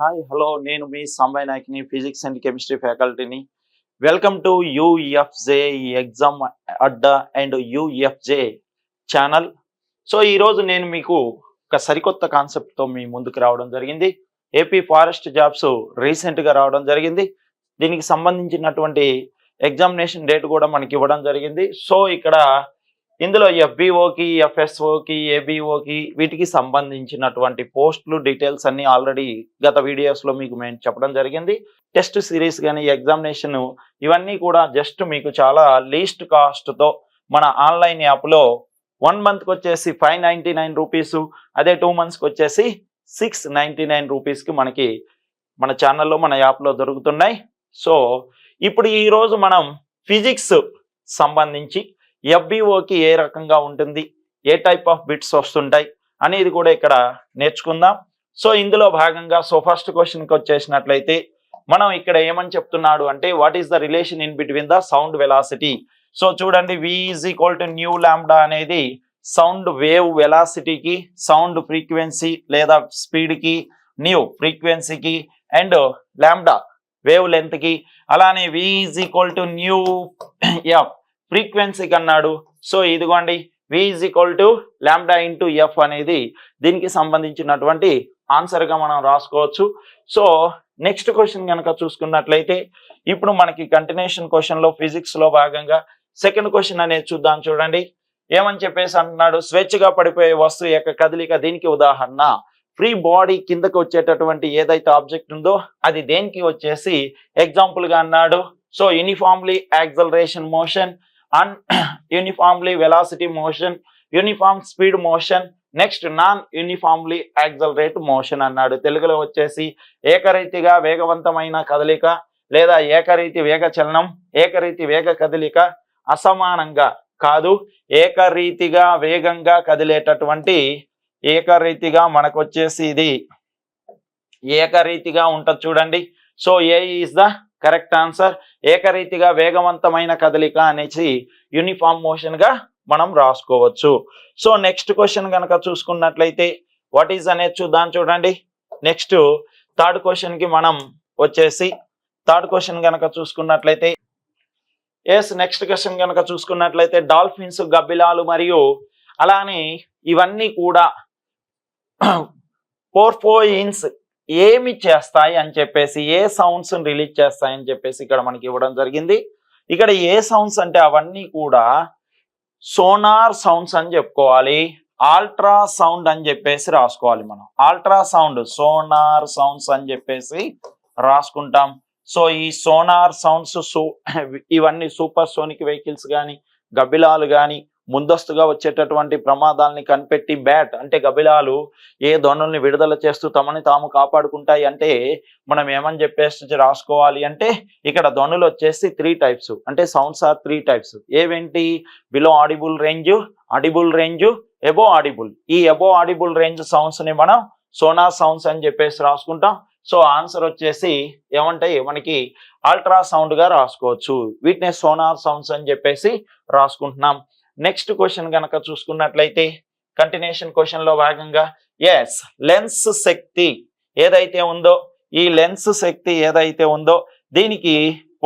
Hi hello నేను మీ సంబయ్ నాయక్ని ఫిజిక్స్ అండ్ కెమిస్ట్రీ ఫ్యాకల్టీని welcome to UFJ exam adda and UFJ channel so ఈరోజు నేను మీకు ఒక సరికొత్త కాన్సెప్ట్తో మీ ముందుకు రావడం జరిగింది. ఏపీ ఫారెస్ట్ జాబ్స్ రీసెంట్గా రావడం జరిగింది. దీనికి సంబంధించినటువంటి ఎగ్జామినేషన్ డేట్ కూడా మనకి ఇవ్వడం జరిగింది. సో ఇక్కడ ఇందులో ఎఫ్బిఓకి ఎఫ్ఎస్ఓకి ఏబిఓకి వీటికి సంబంధించినటువంటి పోస్టులు డీటెయిల్స్ అన్ని ఆల్రెడీ గత వీడియోస్లో మీకు మేము చెప్పడం జరిగింది. టెస్ట్ సిరీస్ కానీ ఎగ్జామినేషన్ ఇవన్నీ కూడా జస్ట్ మీకు చాలా లీస్ట్ కాస్ట్తో మన ఆన్లైన్ యాప్లో వన్ మంత్కి వచ్చేసి ఫైవ్ నైంటీ నైన్ రూపీస్ అదే టూ మంత్స్కి వచ్చేసి సిక్స్ నైంటీ నైన్ రూపీస్కి మనకి మన ఛానల్లో మన యాప్లో దొరుకుతున్నాయి. సో ఇప్పుడు ఈరోజు మనం ఫిజిక్స్ సంబంధించి ఎఫ్బిఓకి ఏ రకంగా ఉంటుంది? ఏ టైప్ ఆఫ్ బిట్స్ వస్తుంటాయి? అనేది కూడా ఇక్కడ నేర్చుకుందాం. సో ఇందులో భాగంగా సో ఫస్ట్ క్వశ్చన్కి వచ్చేసినట్లయితే మనం ఇక్కడ ఏమని చెప్తున్నాడు అంటే what is the relation in between the sound velocity so చూడండి V is equal to nu lambda అనేది సౌండ్ వేవ్ వెలాసిటీకి సౌండ్ ఫ్రీక్వెన్సీ లేదా స్పీడ్కి న్యూ ఫ్రీక్వెన్సీకి అండ్ ల్యాండా వేవ్ లెంత్కి అలానే V is equal to nu F ఫ్రీక్వెన్సీకి అన్నాడు సో ఇదిగోండి V is equal to lambda into F అనేది దీనికి సంబంధించినటువంటి ఆన్సర్గా మనం రాసుకోవచ్చు. సో నెక్స్ట్ క్వశ్చన్ కనుక చూసుకున్నట్లయితే ఇప్పుడు మనకి కంటిన్యూషన్ క్వశ్చన్లో ఫిజిక్స్లో భాగంగా సెకండ్ క్వశ్చన్ అనేది చూద్దాం చూడండి. ఏమని చెప్పేసి అంటున్నాడు? స్వేచ్ఛగా పడిపోయే వస్తువు యొక్క కదలిక దీనికి ఉదాహరణ. ఫ్రీ బాడీ కిందకి వచ్చేటటువంటి ఏదైతే ఆబ్జెక్ట్ ఉందో అది దేనికి వచ్చేసి ఎగ్జాంపుల్గా అన్నాడు. So uniformly acceleration motion un uniformly velocity motion uniform speed motion next non uniformly accelerate motion అన్నాడు. తెలుగులో వచ్చేసి ఏకరీతిగా వేగవంతమైన కదలిక లేదా ఏకరీతి వేగ చలనం ఏకరీతి వేగ కదలిక అసమానంగా కాదు. ఏకరీతిగా వేగంగా కదిలేటటువంటి ఏకరీతిగా మనకు వచ్చేసి ఇది ఏకరీతిగా ఉంటుంది చూడండి. So A is the correct answer. ఏకరీతిగా వేగవంతమైన కదలిక అనేసి యూనిఫామ్ మోషన్గా మనం రాసుకోవచ్చు. సో నెక్స్ట్ క్వశ్చన్ కనుక చూసుకున్నట్లయితే వాట్ ఈజ్ అనేది చూద్దాం చూడండి. నెక్స్ట్ థర్డ్ క్వశ్చన్కి మనం వచ్చేసి థర్డ్ క్వశ్చన్ కనుక చూసుకున్నట్లయితే ఎస్ నెక్స్ట్ క్వశ్చన్ కనుక చూసుకున్నట్లయితే డాల్ఫిన్స్ గబ్బిలాలు మరియు అలానే ఇవన్నీ కూడా పోర్ఫోయిన్స్ ఏమి చేస్తాయి అని చెప్పేసి ఏ సౌండ్స్ రిలీజ్ చేస్తాయి అని చెప్పేసి ఇక్కడ మనకి ఇవ్వడం జరిగింది. ఇక్కడ ఏ సౌండ్స్ అంటే అవన్నీ కూడా సోనార్ సౌండ్స్ అని చెప్పుకోవాలి. ఆల్ట్రా సౌండ్ అని చెప్పేసి రాసుకోవాలి మనం. ఆల్ట్రా సౌండ్ సోనార్ సౌండ్స్ అని చెప్పేసి రాసుకుంటాం. సో ఈ సోనార్ సౌండ్స్ సూ ఇవన్నీ సూపర్ సోనిక్ వెహికల్స్ కానీ గబ్బిలాలు కానీ ముందస్తుగా వచ్చేటటువంటి ప్రమాదాలని కనిపెట్టి బ్యాట్ అంటే గబిలాలు ఏ ధ్వనుల్ని విడుదల చేస్తూ తమని తాము కాపాడుకుంటాయి అంటే మనం ఏమని చెప్పేసి రాసుకోవాలి అంటే ఇక్కడ ధ్వనులు వచ్చేసి త్రీ టైప్స్ అంటే sounds are three types ఏవేంటి? Below audible range audible range above audible ఈ ఎబో ఆడిబుల్ రేంజ్ సౌండ్స్ని మనం సోనా సౌండ్స్ అని చెప్పేసి రాసుకుంటాం. సో ఆన్సర్ వచ్చేసి ఏమంటాయి మనకి అల్ట్రా సౌండ్గా రాసుకోవచ్చు. వీటిని సోనార్ సౌండ్స్ అని చెప్పేసి రాసుకుంటున్నాం. నెక్స్ట్ క్వశ్చన్ కనుక చూసుకున్నట్లయితే కంటిన్యూషన్ క్వశ్చన్లో భాగంగా ఎస్ లెన్స్ శక్తి ఏదైతే ఉందో ఈ లెన్స్ శక్తి ఏదైతే ఉందో దీనికి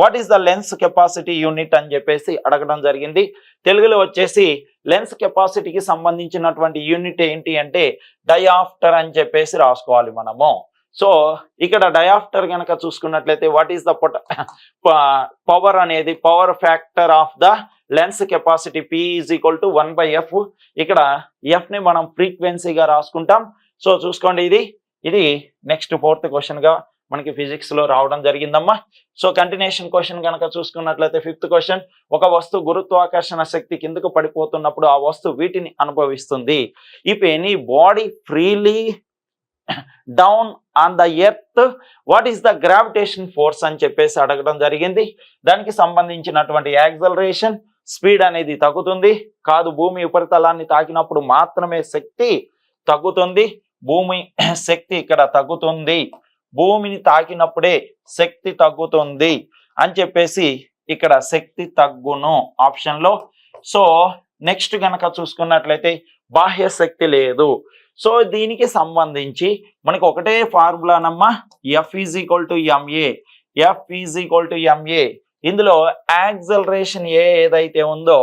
what is the lens capacity unit అని చెప్పేసి అడగడం జరిగింది. తెలుగులో వచ్చేసి లెన్స్ కెపాసిటీకి సంబంధించినటువంటి యూనిట్ ఏంటి అంటే డయాఫ్టర్ అని చెప్పేసి రాసుకోవాలి మనము. సో ఇక్కడ డయాఫ్టర్ కనుక చూసుకున్నట్లయితే వాట్ ఈస్ ద పవర్ అనేది power factor of the lens capacity P is equal to one by F ఇక్కడ ఎఫ్ని మనం ఫ్రీక్వెన్సీగా రాసుకుంటాం. సో చూసుకోండి ఇది. ఇది నెక్స్ట్ ఫోర్త్ క్వశ్చన్గా మనకి ఫిజిక్స్లో రావడం జరిగిందమ్మా. సో కంటిన్యూషన్ క్వశ్చన్ కనుక చూసుకున్నట్లయితే ఫిఫ్త్ క్వశ్చన్ ఒక వస్తువు గురుత్వాకర్షణ శక్తి కిందకు పడిపోతున్నప్పుడు ఆ వస్తువు వీటిని అనుభవిస్తుంది. If anybody freely down on the earth what is the gravitation force అని చెప్పేసి అడగడం జరిగింది. దానికి సంబంధించినటువంటి యాక్సలరేషన్ స్పీడ్ అనేది తగ్గుతుంది. కాదు భూమి ఉపరితలాన్ని తాకినప్పుడు మాత్రమే శక్తి తగ్గుతుంది. భూమి శక్తి ఇక్కడ తగ్గుతుంది. భూమిని తాకినప్పుడే శక్తి తగ్గుతుంది అని చెప్పేసి ఇక్కడ శక్తి తగ్గును ఆప్షన్లో సో నెక్స్ట్ గనక చూసుకున్నట్లయితే బాహ్య శక్తి లేదు. సో దీనికి సంబంధించి మనకి ఒకటే ఫార్ములానమ్మా F is equal to M A F is equal to M A ఇందులో యాక్సలరేషన్ ఏ ఏదైతే ఉందో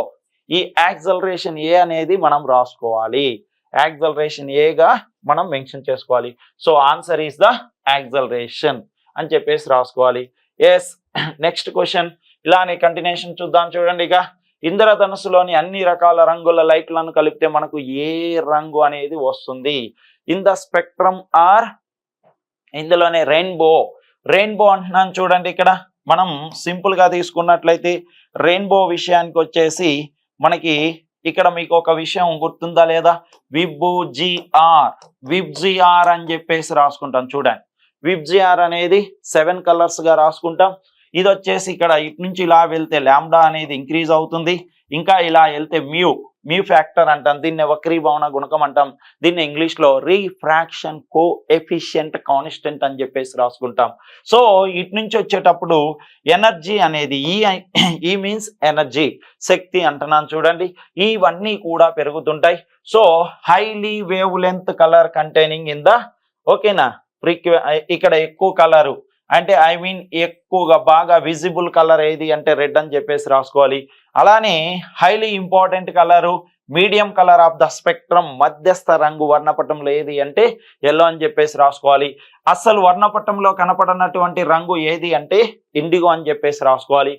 ఈ యాక్సలరేషన్ ఏ అనేది మనం రాసుకోవాలి. యాక్సలరేషన్ ఏగా మనం మెన్షన్ చేసుకోవాలి. So answer is the acceleration అని చెప్పేసి రాసుకోవాలి. ఎస్ నెక్స్ట్ క్వశ్చన్ ఇలానే కంటిన్యూషన్ చూద్దాం చూడండి ఇక. ఇంద్రధనుసులోని అన్ని రకాల రంగుల లైట్లను కలిపితే మనకు ఏ రంగు అనేది వస్తుంది? ఇన్ ద స్పెక్ట్రమ్ ఆర్ ఇందులోనే రెయిన్బో రెయిన్బో అంటున్నాను చూడండి ఇక్కడ. మనం సింపుల్గా తీసుకున్నట్లయితే రెయిన్బో విషయానికి వచ్చేసి మనకి ఇక్కడ మీకు ఒక విషయం గుర్తుందా లేదా? విబ్బు జిఆర్ విబ్ జిఆర్ అని చెప్పేసి రాసుకుంటాం చూడండి. విబ్జిఆర్ అనేది సెవెన్ కలర్స్గా రాసుకుంటాం. ఇది వచ్చేసి ఇక్కడ ఇటు నుంచి ఇలా వెళ్తే ల్యాండా అనేది ఇంక్రీజ్ అవుతుంది. ఇంకా ఇలా వెళ్తే మ్యూ. మ్యూ ఫ్యాక్టర్ అంటాం దీన్ని వక్రీభవన గుణకం అంటాం దీన్ని ఇంగ్లీష్లో రీఫ్రాక్షన్ కో ఎఫిషియంట్ కాన్స్టెంట్ అని చెప్పేసి రాసుకుంటాం. సో ఇటు నుంచి వచ్చేటప్పుడు ఎనర్జీ అనేది ఈ ఈ మీన్స్ ఎనర్జీ శక్తి అంటున్నాను చూడండి ఇవన్నీ కూడా పెరుగుతుంటాయి. So highly wavelength colour containing in the ఓకేనా? ఫ్రీక్వె ఇక్కడ ఎక్కువ కలరు అంటే ఐ మీన్ ఎక్కువగా బాగా విజిబుల్ కలర్ ఏది అంటే రెడ్ అని చెప్పేసి రాసుకోవాలి. అలానే highly important colour medium colour of the spectrum మధ్యస్థ రంగు వర్ణపటంలో ఏది అంటే ఎల్లో అని చెప్పేసి రాసుకోవాలి. అసలు వర్ణపటంలో కనపడనటువంటి రంగు ఏది అంటే ఇండిగో అని చెప్పేసి రాసుకోవాలి.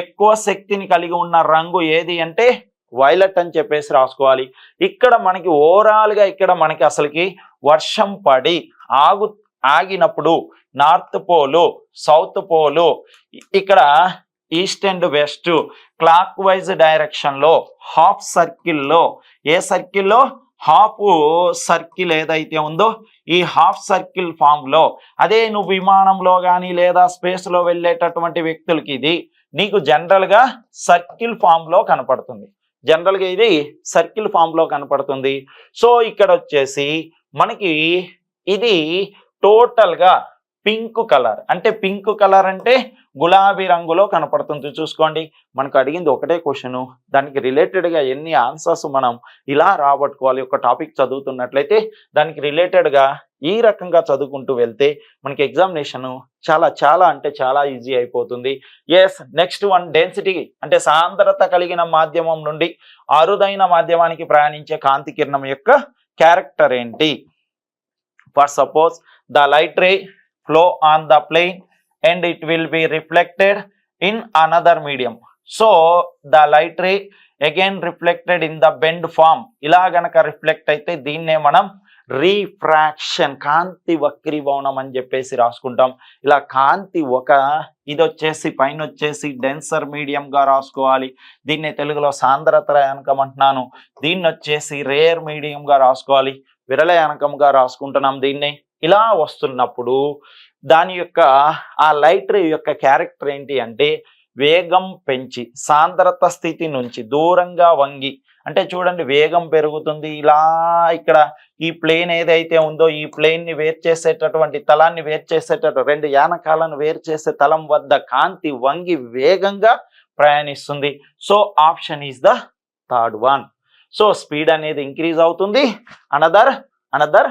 ఎక్కువ శక్తిని కలిగి ఉన్న రంగు ఏది అంటే వైలెట్ అని చెప్పేసి రాసుకోవాలి. ఇక్కడ మనకి ఓవరాల్గా ఇక్కడ మనకి అసలుకి వర్షం పడి ఆగు ఆగినప్పుడు నార్త్ పోలు సౌత్ పోలు ఇక్కడ east and west clockwise డైరెక్షన్లో హాఫ్ సర్కిల్లో. ఏ సర్కిల్లో? హాఫ్ సర్కిల్ ఏదైతే ఉందో ఈ హాఫ్ సర్కిల్ ఫామ్లో. అదే నువ్వు విమానంలో కానీ లేదా స్పేస్లో వెళ్ళేటటువంటి వ్యక్తులకి ఇది. నీకు జనరల్గా సర్కిల్ ఫామ్లో కనపడుతుంది. జనరల్గా ఇది సర్కిల్ ఫామ్లో కనపడుతుంది. సో ఇక్కడ వచ్చేసి మనకి ఇది టోటల్గా పింక్ కలర్. అంటే పింక్ కలర్ అంటే గులాబీ రంగులో కనపడుతుంది చూసుకోండి. మనకు అడిగింది ఒకటే క్వశ్చన్ దానికి రిలేటెడ్గా ఎన్ని ఆన్సర్స్ మనం ఇలా రాబట్టుకోవాలి? ఒక టాపిక్ చదువుతున్నట్లయితే దానికి రిలేటెడ్గా ఈ రకంగా చదువుకుంటూ వెళ్తే మనకి ఎగ్జామినేషన్ చాలా చాలా అంటే చాలా ఈజీ అయిపోతుంది. ఎస్ నెక్స్ట్ వన్ డెన్సిటీ అంటే సాంద్రత కలిగిన మాధ్యమం నుండి అరుదైన మాధ్యమానికి ప్రయాణించే కాంతి కిరణం యొక్క క్యారెక్టర్ ఏంటి? For suppose the light ray flow on the plane and it will be reflected in another medium. So the light ray again reflected in the bend form. ఇలా గనక రిఫ్లెక్ట్ అయితే దీన్నే మనం రీఫ్రాక్షన్ కాంతి వక్రీభవనం అని చెప్పేసి రాసుకుంటాం. ఇలా కాంతి ఒక ఇది వచ్చేసి పైన వచ్చేసి డెన్సర్ మీడియంగా రాసుకోవాలి. దీన్ని తెలుగులో సాంద్రతరయానకం అంటున్నాను. దీన్ని వచ్చేసి రేర్ మీడియంగా రాసుకోవాలి. విరళయానకంగా రాసుకుంటున్నాం దీన్ని. ఇలా వస్తున్నప్పుడు దాని యొక్క ఆ లైట్ రే యొక్క క్యారెక్టర్ ఏంటి అంటే వేగం పెంచి సాంద్రత స్థితి నుంచి దూరంగా వంగి అంటే చూడండి వేగం పెరుగుతుంది ఇలా ఇక్కడ ఈ ప్లేన్ ఏదైతే ఉందో ఈ ప్లేన్ని వేరు చేసేటటువంటి తలాన్ని వేరు చేసేటటువంటి రెండు యానకాలను వేరు చేసే తలం వద్ద కాంతి వంగి వేగంగా ప్రయాణిస్తుంది. So option is the third one. So speed అనేది ఇంక్రీజ్ అవుతుంది. అనదర్ అనదర్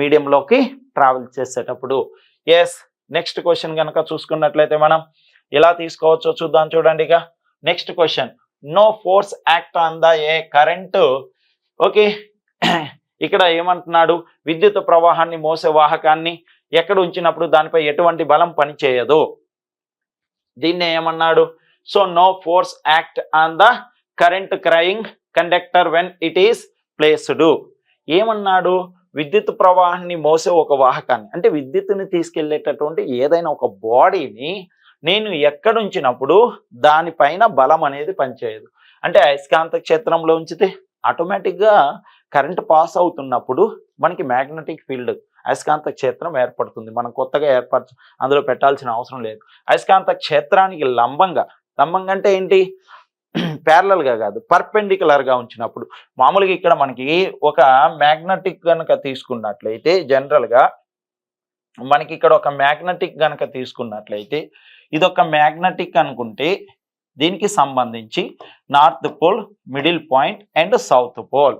మీడియంలోకి ట్రావెల్ చేసేటప్పుడు. ఎస్ నెక్స్ట్ క్వశ్చన్ కనుక చూసుకున్నట్లయితే మనం ఎలా తీసుకోవచ్చో చూద్దాం చూడండి ఇక. Next question no force act on the a current okay ఇక్కడ ఏమంటున్నాడు? విద్యుత్ ప్రవాహాన్ని మోసే వాహకాన్ని ఎక్కడ ఉంచినప్పుడు దానిపై ఎటువంటి బలం పనిచేయదు? దీన్ని ఏమన్నాడు? So no force act on the current carrying conductor when it is placed ఏమన్నాడు? విద్యుత్ ప్రవాహాన్ని మోసే ఒక వాహకాన్ని అంటే విద్యుత్తుని తీసుకెళ్ళేటటువంటి ఏదైనా ఒక బాడీని నేను ఎక్కడుంచినప్పుడు దానిపైన బలం అనేది పనిచేయదు. అంటే అయస్కాంత క్షేత్రంలో ఉంచితే ఆటోమేటిక్గా కరెంట్ పాస్ అవుతున్నప్పుడు మనకి మ్యాగ్నెటిక్ ఫీల్డ్ అయస్కాంత క్షేత్రం ఏర్పడుతుంది. మనం కొత్తగా ఏర్పరచ అందులో పెట్టాల్సిన అవసరం లేదు. అయస్కాంత క్షేత్రానికి లంబంగా లంబంగా అంటే ఏంటి? ప్యారలల్గా కాదు పర్పెండికులర్గా ఉంచినప్పుడు. మామూలుగా ఇక్కడ మనకి ఒక మ్యాగ్నెటిక్ కనుక తీసుకున్నట్లయితే జనరల్గా మనకి ఇక్కడ ఒక మ్యాగ్నెటిక్ కనుక తీసుకున్నట్లయితే ఇది ఒక మ్యాగ్నెటిక్ అనుకుంటే దీనికి సంబంధించి north pole middle point and south pole.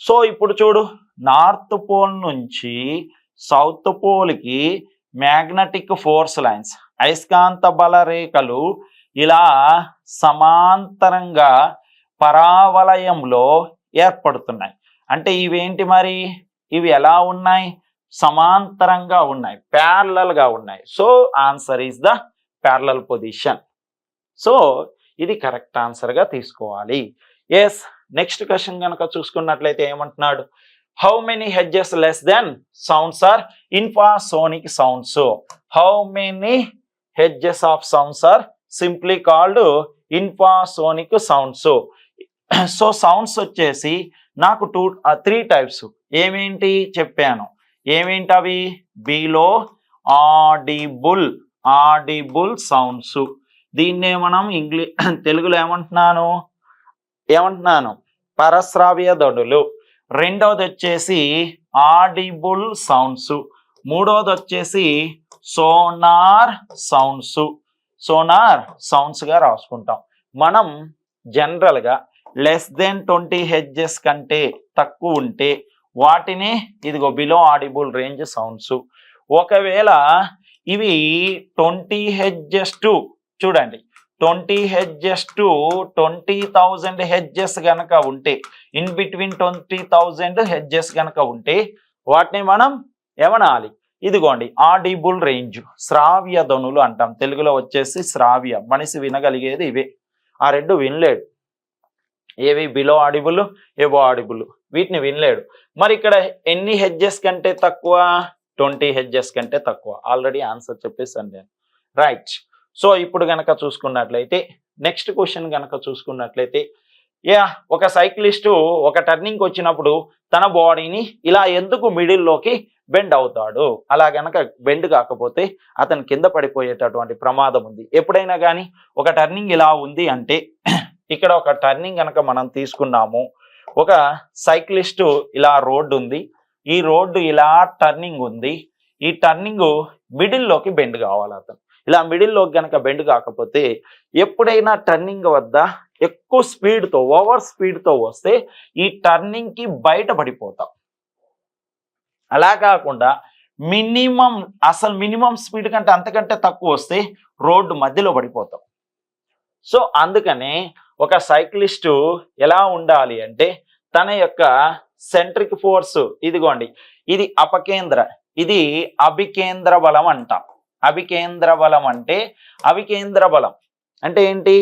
So ఇప్పుడు చూడు నార్త్ పోల్ నుంచి సౌత్ పోల్కి మ్యాగ్నెటిక్ ఫోర్స్ లైన్స్ అయస్కాంత బల రేఖలు ఇలా సమాంతరంగా పరావలయంలో ఏర్పడుతున్నాయి. అంటే ఇవేంటి మరి? ఇవి ఎలా ఉన్నాయి? సమాంతరంగా ఉన్నాయి. ప్యారలల్గా ఉన్నాయి. So answer is the parallel position so ఇది కరెక్ట్ ఆన్సర్గా తీసుకోవాలి. ఎస్ నెక్స్ట్ క్వశ్చన్ కనుక చూసుకున్నట్లయితే ఏమంటున్నాడు? How many hertz less than sounds are infrasonic sounds how many hertz of sounds are simply called infrasonic sounds. So sounds వచ్చేసి నాకు two three types. ఏమేంటి చెప్పాను. ఏమేంటి అవి? Below audible audible sounds. దీన్నే మనం ఇంగ్లీ తెలుగులో ఏమంటున్నాను? ఏమంటున్నాను? పరశ్రావ్య దొడులు రెండవది వచ్చేసి ఆడిబుల్ సౌండ్స్. మూడవది వచ్చేసి సోనార్ సౌండ్స్. సోనార్ సౌండ్స్గా రాసుకుంటాం. మనం జనరల్గా లెస్ దెన్ ట్వంటీ హెడ్జెస్ కంటే తక్కువ ఉంటే వాటిని ఇదిగో బిలో ఆడిబుల్ రేంజ్ సౌండ్స్ ఒకవేళ ఇవి ట్వంటీ హెడ్జెస్ టు చూడండి twenty hertz to twenty thousand hertz కనుక ఉంటే in between twenty thousand hertz కనుక ఉంటే వాటిని మనం ఏమనాలి? ఇదిగోండి ఆడిబుల్ రేంజ్ శ్రావ్య ధనులు అంటాం. తెలుగులో వచ్చేసి శ్రావ్య మనిషి వినగలిగేది ఇవే. ఆ రెండు వినలేడు. ఏవి? బిలో ఆడిబుల్ ఏవో ఆడిబుల్. వీటిని వినలేడు. మరి ఇక్కడ ఎన్ని హెడ్జెస్ కంటే తక్కువ? ట్వంటీ హెడ్జెస్ కంటే తక్కువ. ఆల్రెడీ ఆన్సర్ చెప్పేసాను నేను. రైట్. సో ఇప్పుడు గనక చూసుకున్నట్లయితే నెక్స్ట్ క్వశ్చన్ గనక చూసుకున్నట్లయితే యా ఒక సైక్లిస్టు ఒక టర్నింగ్ వచ్చినప్పుడు తన బాడీని ఇలా ఎందుకు మిడిల్లోకి బెండ్ అవుతాడు. అలా గనక బెండ్ కాకపోతే అతను కింద పడిపోయేటటువంటి ప్రమాదం ఉంది. ఎప్పుడైనా కానీ ఒక టర్నింగ్ ఇలా ఉంది అంటే ఇక్కడ ఒక టర్నింగ్ కనుక మనం తీసుకున్నాము. ఒక సైక్లిస్టు ఇలా రోడ్డు ఉంది. ఈ రోడ్డు ఇలా టర్నింగ్ ఉంది. ఈ టర్నింగ్ మిడిల్లోకి బెండ్ కావాలి అతను. ఇలా మిడిల్లోకి గనక బెండ్ కాకపోతే ఎప్పుడైనా టర్నింగ్ వద్ద ఎక్కువ స్పీడ్తో ఓవర్ స్పీడ్తో వస్తే ఈ టర్నింగ్కి బయట పడిపోతాం అలా కాకుండా మినిమం అసలు మినిమం స్పీడ్ కంటే అంతకంటే తక్కువ వస్తే రోడ్డు మధ్యలో పడిపోతాం. సో అందుకనే ఒక సైక్లిస్టు ఎలా ఉండాలి అంటే తన యొక్క సెంట్రిక్ ఫోర్స్ ఇదిగోండి ఇది అపకేంద్ర ఇది అభికేంద్ర బలం అంటాం. అభికేంద్ర బలం అంటే అవికేంద్ర బలం అంటే ఏంటి?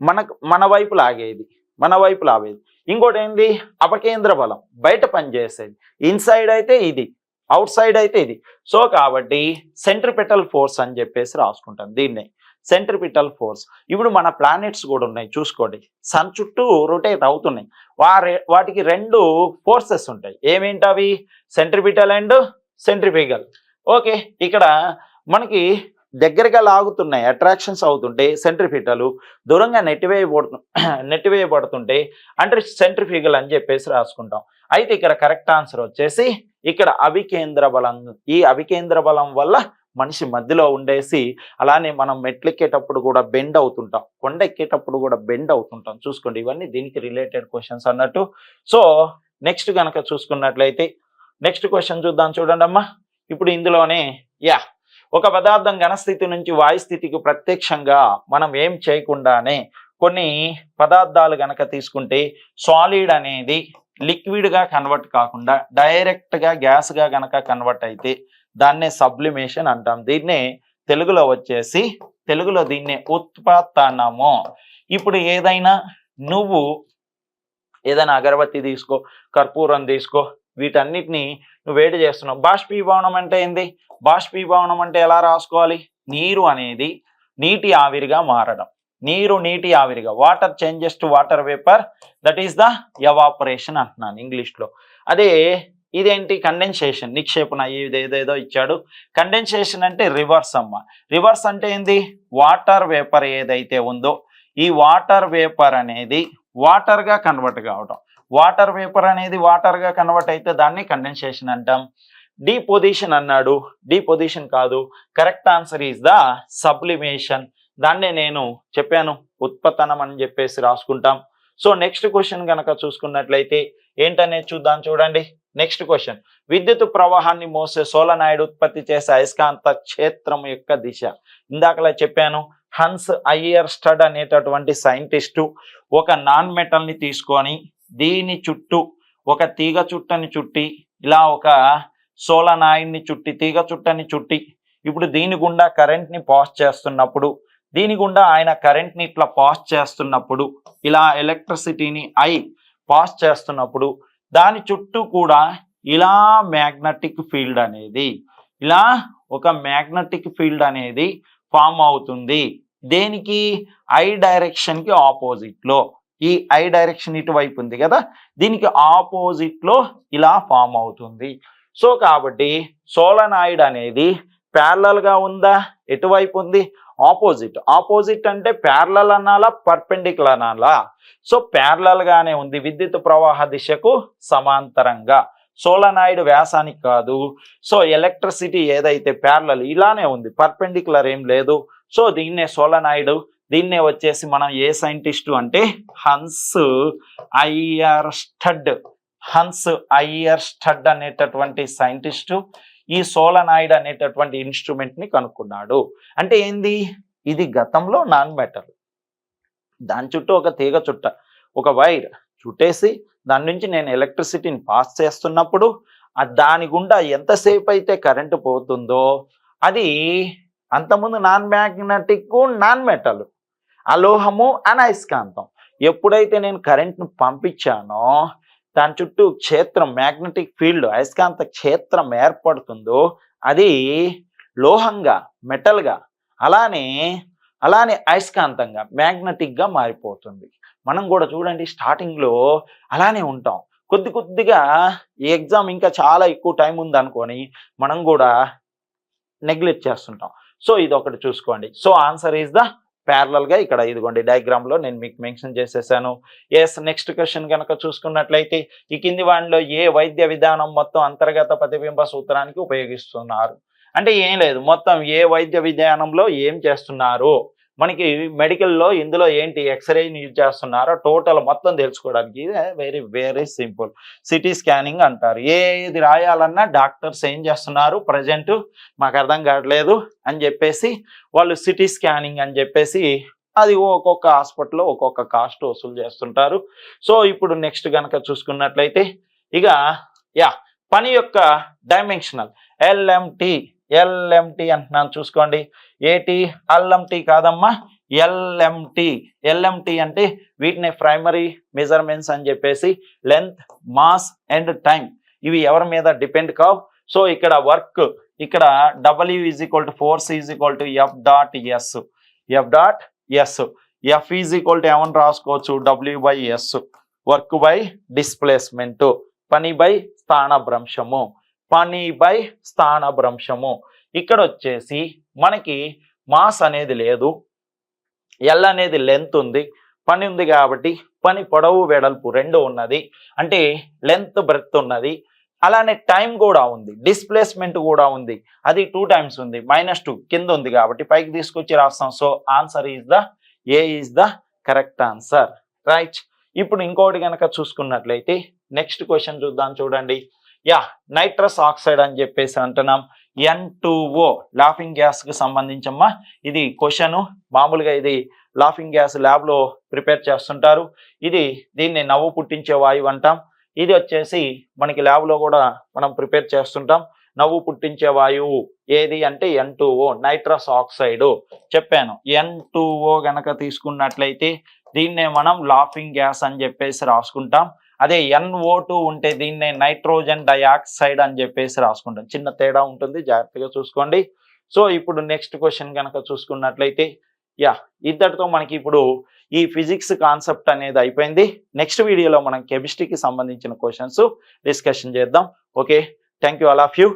మనకు మన వైపు లాగేది. మన వైపు లాగేది. ఇంకోటి ఏంది అపకేంద్ర బలం. బయట పనిచేసేది ఇన్సైడ్ అయితే ఇది. అవుట్ సైడ్ అయితే ఇది. సో కాబట్టి సెంట్రిపెటల్ ఫోర్స్ అని చెప్పేసి రాసుకుంటాం దీన్నే. Centripetal force. ఇప్పుడు మన ప్లానెట్స్ కూడా ఉన్నాయి. చూసుకోండి. సన్ చుట్టూ రొటేట్ అవుతున్నాయి. వారి వాటికి రెండు ఫోర్సెస్ ఉంటాయి. ఏమేంటి అవి సెంట్రిపిటల్ అండ్ సెంట్రిఫిగల్ ఓకే. ఇక్కడ మనకి దగ్గరగా లాగుతున్నాయి అట్రాక్షన్స్ అవుతుంటే సెంట్రిఫీటలు దూరంగా నెట్టివేయబడుతు నెట్టివేయబడుతుంటే అంటే సెంట్రిఫిగల్ అని చెప్పేసి రాసుకుంటాం. అయితే ఇక్కడ కరెక్ట్ ఆన్సర్ వచ్చేసి ఇక్కడ అవికేంద్ర బలం ఈ అవికేంద్ర బలం వల్ల మనిషి మధ్యలో ఉండేసి అలానే మనం మెట్లెక్కేటప్పుడు కూడా బెండ్ అవుతుంటాం. కొండ ఎక్కేటప్పుడు కూడా బెండ్ అవుతుంటాం. చూసుకోండి ఇవన్నీ దీనికి రిలేటెడ్ క్వశ్చన్స్ అన్నట్టు. సో నెక్స్ట్ కనుక చూసుకున్నట్లయితే నెక్స్ట్ క్వశ్చన్ చూద్దాం చూడండి అమ్మా ఇప్పుడు ఇందులోనే యా ఒక పదార్థం ఘనస్థితి నుంచి వాయుస్థితికి ప్రత్యక్షంగా మనం ఏం చేయకుండానే కొన్ని పదార్థాలు గనక తీసుకుంటే సాలిడ్ అనేది లిక్విడ్గా కన్వర్ట్ కాకుండా డైరెక్ట్గా గ్యాస్గా గనక కన్వర్ట్ అయితే దాన్నే సబ్లిమేషన్ అంటాం. దీన్నే తెలుగులో వచ్చేసి తెలుగులో దీన్నే ఉత్పాతనము ఇప్పుడు ఏదైనా నువ్వు ఏదైనా అగరబత్తి తీసుకో కర్పూరం తీసుకో వీటన్నిటిని నువ్వు వేడి చేస్తున్నావు. బాష్పీభవనం అంటే ఏంది? బాష్పీభవనం అంటే ఎలా రాసుకోవాలి? నీరు అనేది నీటి ఆవిరిగా మారడం. నీరు నీటి ఆవిరిగా. Water changes to water vapour that is the evaporation అంటున్నాను ఇంగ్లీష్లో. అదే ఇదేంటి? కండెన్సేషన్ నిక్షేపణ. ఇది ఏదేదో ఇచ్చాడు. కండెన్సేషన్ అంటే రివర్స్ అమ్మ. రివర్స్ అంటే ఏంది? వాటర్ వేపర్ ఏదైతే ఉందో ఈ వాటర్ వేపర్ అనేది వాటర్గా కన్వర్ట్ కావడం వాటర్ వేపర్ అనేది వాటర్గా కన్వర్ట్ అయితే దాన్ని కండెన్సేషన్ అంటాం. పొజిషన్ అన్నాడు. పొజిషన్ కాదు. Correct answer is the sublimation దాన్నే నేను చెప్పాను. ఉత్పతనం అని చెప్పేసి రాసుకుంటాం. సో నెక్స్ట్ క్వశ్చన్ కనుక చూసుకున్నట్లయితే ఏంటనేది చూద్దాం చూడండి. నెక్స్ట్ క్వశ్చన్ విద్యుత్ ప్రవాహాన్ని మోసే సోలనాయుడు ఉత్పత్తి చేసే అయస్కాంత క్షేత్రం యొక్క దిశ. ఇందాకలా చెప్పాను. హన్స్ అయ్యర్ స్టడ్ అనేటటువంటి సైంటిస్టు ఒక నాన్ మెటల్ని తీసుకొని దీని చుట్టూ ఒక తీగ చుట్టని చుట్టి ఇలా ఒక సోలనాయిడ్ని చుట్టి తీగ చుట్టని చుట్టి ఇప్పుడు దీని గుండా కరెంట్ని పాస్ చేస్తున్నప్పుడు దీని గుండా ఆయన కరెంట్ని ఇట్లా పాస్ చేస్తున్నప్పుడు ఇలా ఎలక్ట్రిసిటీని ఐ పాస్ చేస్తున్నప్పుడు దాని చుట్టూ కూడా ఇలా మ్యాగ్నెటిక్ ఫీల్డ్ అనేది ఇలా ఒక మ్యాగ్నెటిక్ ఫీల్డ్ అనేది ఫామ్ అవుతుంది. దేనికి? ఐ డైరెక్షన్కి ఆపోజిట్లో ఈ ఐ డైరెక్షన్ ఇటువైపు ఉంది కదా దీనికి ఆపోజిట్లో ఇలా ఫామ్ అవుతుంది. సో కాబట్టి సోలనాయిడ్ అనేది ప్యారలల్గా ఉందా? ఎటువైపు ఉంది? ఆపోజిట్ ఆపోజిట్ అంటే ప్యారలల్ అనాలా? పర్పెండికులర్ అనాలా? సో ప్యారలల్గానే ఉంది. విద్యుత్ ప్రవాహ దిశకు సమాంతరంగా. సోలనాయిడ్ వ్యాసానికి కాదు. సో ఎలక్ట్రిసిటీ ఏదైతే ప్యారలల్ ఇలానే ఉంది. పర్పెండికులర్ ఏం లేదు. సో దీన్నే సోలనాయిడ్ దీన్నే వచ్చేసి మనం ఏ సైంటిస్టు అంటే? Hans Oersted Hans Oersted అనేటటువంటి సైంటిస్టు ఈ సోలనాయిడ్ అనేటటువంటి ఇన్స్ట్రుమెంట్ని కనుక్కున్నాడు. అంటే ఏంది? ఇది గతంలో నాన్ మెటల్ దాని చుట్టూ ఒక తీగ చుట్ట ఒక వైర్ చుట్టేసి దాని నుంచి నేను ఎలక్ట్రిసిటీని పాస్ చేస్తున్నప్పుడు దాని గుండా ఎంతసేపు అయితే కరెంటు పోతుందో అది అంతకుముందు నాన్ మ్యాగ్నెటిక్ నాన్ మెటల్ అలోహము అనయస్కాంతం. ఎప్పుడైతే నేను కరెంట్ను పంపించానో దాని చుట్టూ క్షేత్రం మ్యాగ్నెటిక్ ఫీల్డ్ అయస్కాంత క్షేత్రం ఏర్పడుతుందో అది లోహంగా మెటల్గా అలానే అలానే అయస్కాంతంగా మ్యాగ్నెటిక్గా మారిపోతుంది. మనం కూడా చూడండి స్టార్టింగ్లో అలానే ఉంటాం. కొద్ది కొద్దిగా ఈ ఎగ్జామ్ ఇంకా చాలా ఎక్కువ టైం ఉంది అనుకొని మనం కూడా నెగ్లెక్ట్ చేస్తుంటాం. సో ఇది ఒకటి చూసుకోండి. సో ఆన్సర్ ఈజ్ ద ప్యారలల్గా ఇక్కడ ఇదిగోండి డయాగ్రామ్లో నేను మీకు మెన్షన్ చేసేసాను. ఎస్ నెక్స్ట్ క్వశ్చన్ కనుక చూసుకున్నట్లయితే ఈ కింది వాటిలో ఏ వైద్య విధానం మొత్తం అంతర్గత ప్రతిబింబ సూత్రానికి ఉపయోగిస్తున్నారు? అంటే ఏం లేదు మొత్తం ఏ వైద్య విధానంలో ఏం చేస్తున్నారు? మనకి మెడికల్లో ఇందులో ఏంటి ఎక్స్రేని యూజ్ చేస్తున్నారో టోటల్ మొత్తం తెలుసుకోవడానికి very very simple CT scanning అంటారు. ఏది రాయాలన్నా డాక్టర్స్ ఏం చేస్తున్నారు? ప్రజెంట్ మాకు అర్థం కావట్లేదు అని చెప్పేసి వాళ్ళు సిటీ స్కానింగ్ అని చెప్పేసి అది ఒక్కొక్క హాస్పిటల్లో ఒక్కొక్క కాస్ట్ వసూలు చేస్తుంటారు. సో ఇప్పుడు నెక్స్ట్ కనుక చూసుకున్నట్లయితే ఇక యా పని యొక్క డైమెన్షనల్ ఎల్ఎంటి ఎల్ఎంటి అంటున్నాను చూసుకోండి. ఏటి? ఎల్ఎంటి కాదమ్మా. ఎల్ఎంటి. ఎల్ఎంటి అంటే వీటిని ప్రైమరీ మెజర్మెంట్స్ అని చెప్పేసి లెంత్ మాస్ అండ్ టైం ఇవి ఎవరి మీద డిపెండ్ కావు. సో ఇక్కడ వర్క్ ఇక్కడ W is equal to force is equal to F dot S. F dot S. F is equal to ఏమని రాసుకోవచ్చు? W by S. Work by displacement. పని by స్థానభ్రంశము పని బై స్థానభ్రంశము. ఇక్కడ వచ్చేసి మనకి మాస్ అనేది లేదు. ఎల్ అనేది లెంత్ ఉంది. పని ఉంది కాబట్టి పని పొడవు వెడల్పు రెండు ఉన్నది. అంటే లెంత్ బ్రెత్ ఉన్నది. అలానే టైం కూడా ఉంది. డిస్ప్లేస్మెంట్ కూడా ఉంది. అది టూ టైమ్స్ ఉంది. మైనస్ టూ కింద ఉంది కాబట్టి పైకి తీసుకొచ్చి రాస్తాం. So answer is the A is the correct answer right ఇప్పుడు ఇంకోటి కనుక చూసుకున్నట్లయితే నెక్స్ట్ క్వశ్చన్ చూద్దాం చూడండి. యా నైట్రస్ ఆక్సైడ్ అని చెప్పేసి అంటున్నాం. ఎన్ ఓ లాఫింగ్ గ్యాస్కి సంబంధించమ్మా. ఇది క్వశ్చన్. మామూలుగా ఇది లాఫింగ్ గ్యాస్ ల్యాబ్లో ప్రిపేర్ చేస్తుంటారు. ఇది దీన్ని నవ్వు పుట్టించే వాయువు అంటాం. ఇది వచ్చేసి మనకి ల్యాబ్లో కూడా మనం ప్రిపేర్ చేస్తుంటాం. నవ్వు పుట్టించే వాయువు ఏది అంటే ఎన్ నైట్రస్ ఆక్సైడ్. చెప్పాను. ఎన్ టూ గనక తీసుకున్నట్లయితే దీన్నే మనం లాఫింగ్ గ్యాస్ అని చెప్పేసి రాసుకుంటాం. అదే ఎన్ఓ టూ ఉంటే దీన్నే నైట్రోజన్ డయాక్సైడ్ అని చెప్పేసి రాసుకుంటాం. చిన్న తేడా ఉంటుంది జాగ్రత్తగా చూసుకోండి. సో ఇప్పుడు నెక్స్ట్ క్వశ్చన్ కనుక చూసుకున్నట్లయితే యా ఇద్దరితో మనకి ఇప్పుడు ఈ ఫిజిక్స్ కాన్సెప్ట్ అనేది అయిపోయింది. నెక్స్ట్ వీడియోలో మనం కెమిస్ట్రీకి సంబంధించిన క్వశ్చన్స్ డిస్కషన్ చేద్దాం. Okay thank you all of you.